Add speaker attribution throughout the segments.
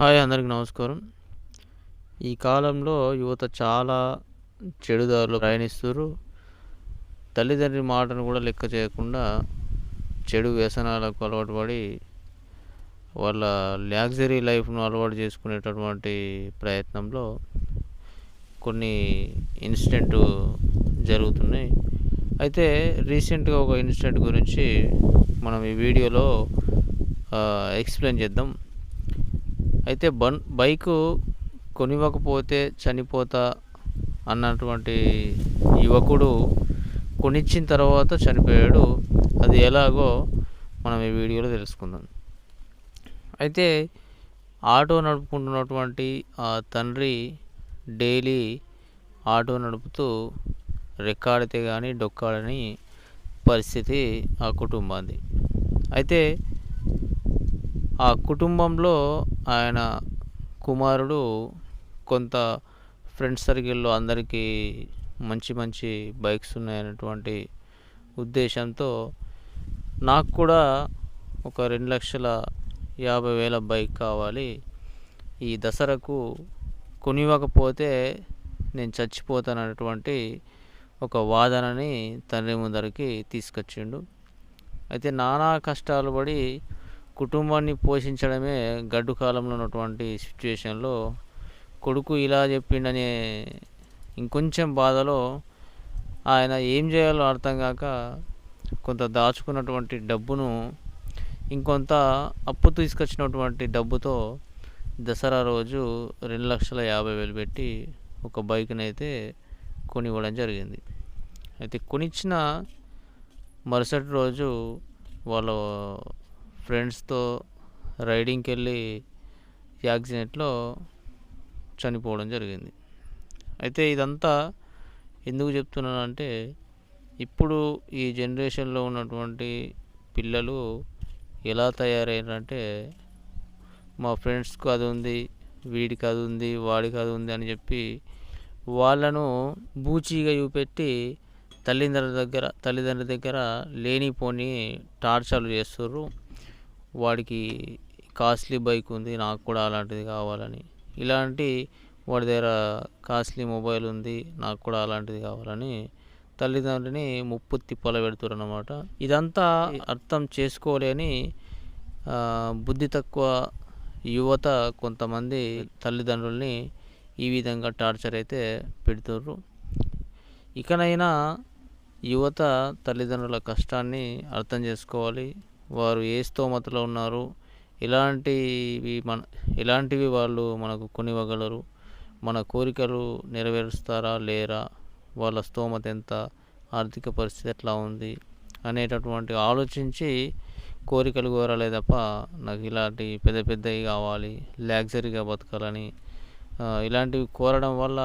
Speaker 1: Hi అందరికి నమస్కారం. ఈ కాలంలో యువత చాలా చెడుదారులు ప్రయాణిస్తారు తల్లిదండ్రి మాటను కూడా లెక్క చేయకుండా చెడు వ్యసనాలకు అలవాటు పడి వాళ్ళ లగ్జరీ లైఫ్ను అలవాటు చేసుకునేటటువంటి ప్రయత్నంలో కొన్ని ఇన్సిడెంట్ జరుగుతున్నాయి. అయితే రీసెంట్గా ఒక ఇన్సిడెంట్ గురించి మనం ఈ వీడియోలో ఎక్స్ప్లెయిన్ చేద్దాం. అయితే బన్ బైకు కొనివ్వకపోతే చనిపోతా అన్నటువంటి యువకుడు కొనిచ్చిన తర్వాత చనిపోయాడు. అది ఎలాగో మనం ఈ వీడియోలో తెలుసుకుందాం. అయితే ఆటో నడుపుకుంటున్నటువంటి ఆ తండ్రి డైలీ ఆటో నడుపుతూ రెక్కాడితే కానీ డొక్కాడని పరిస్థితి ఆ కుటుంబాన్ని అయితే ఆ కుటుంబంలో ఆయన కుమారుడు కొంత ఫ్రెండ్స్ సర్కిల్లో అందరికీ మంచి మంచి బైక్స్ ఉన్నాయన్నటువంటి ఉద్దేశంతో నాకు కూడా ఒక రెండు లక్షల యాభై వేల బైక్ కావాలి. ఈ దసరాకు కొనివ్వకపోతే నేను చచ్చిపోతానన్నటువంటి ఒక వాదనని తండ్రి ముందరికి తీసుకొచ్చిండు. అయితే నానా కష్టాలు పడి కుటుంబాన్ని పోషించడమే గడ్డు కాలంలో ఉన్నటువంటి సిచ్యువేషన్లో కొడుకు ఇలా చెప్పిండనే ఇంకొంచెం బాధలో ఆయన ఏం చేయాలో అర్థం కాక కొంత దాచుకున్నటువంటి డబ్బును ఇంకొంత అప్పు తీసుకొచ్చినటువంటి డబ్బుతో దసరా రోజు రెండు లక్షల యాభై వేలు పెట్టి ఒక బైక్ని అయితే కొనివ్వడం జరిగింది. అయితే కొనిచ్చిన మరుసటి రోజు వాళ్ళ ఫ్రెండ్స్తో రైడింగ్కి వెళ్ళి యాక్సిడెంట్లో చనిపోవడం జరిగింది. అయితే ఇదంతా ఎందుకు చెప్తున్నానంటే ఇప్పుడు ఈ జనరేషన్లో ఉన్నటువంటి పిల్లలు ఎలా తయారయ్యారంటే మా ఫ్రెండ్స్కి అది ఉంది వీడికి అది ఉంది వాడికి అది ఉంది అని చెప్పి వాళ్ళను బూచీగా చూపెట్టి తల్లిదండ్రుల దగ్గర తల్లిదండ్రుల దగ్గర లేనిపోని టార్చర్లు చేస్తుర్రు. వాడికి కాస్ట్లీ బైక్ ఉంది నాకు కూడా అలాంటిది కావాలని. ఇలాంటి వాడి దగ్గర కాస్ట్లీ మొబైల్ ఉంది నాకు కూడా అలాంటిది కావాలని తల్లిదండ్రులని ముప్పు తిప్పల పెడుతురు అనమాట ఇదంతా అర్థం చేసుకోలేని బుద్ధి తక్కువ యువత కొంతమంది తల్లిదండ్రుల్ని ఈ విధంగా టార్చర్ అయితే పెడుతుర్రు. ఇకనైనా యువత తల్లిదండ్రుల కష్టాన్ని అర్థం చేసుకోవాలి. వారు ఏ స్తోమతలో ఉన్నారు ఎలాంటివి మన ఎలాంటివి వాళ్ళు మనకు కొనివ్వగలరు. మన కోరికలు నెరవేరుస్తారా లేరా వాళ్ళ స్తోమత ఎంత ఆర్థిక పరిస్థితి ఎట్లా ఉంది అనేటటువంటి ఆలోచించి కోరికలు కోరాలే తప్ప నాకు ఇలాంటి పెద్ద పెద్దవి కావాలి లగ్జరీగా బతకాలని ఇలాంటివి కోరడం వల్ల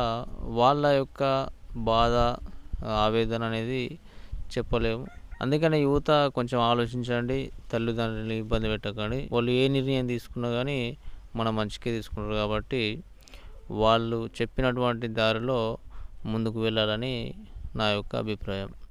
Speaker 1: వాళ్ళ యొక్క బాధ ఆవేదన అనేది చెప్పలేము. అందుకని యువత కొంచెం ఆలోచించండి తల్లిదండ్రులని ఇబ్బంది పెట్టకండి. వాళ్ళు ఏ నిర్ణయం తీసుకున్నా కానీ మన మంచికే తీసుకుంటారు కాబట్టి వాళ్ళు చెప్పినటువంటి దారిలో ముందుకు వెళ్ళాలని నా యొక్క అభిప్రాయం.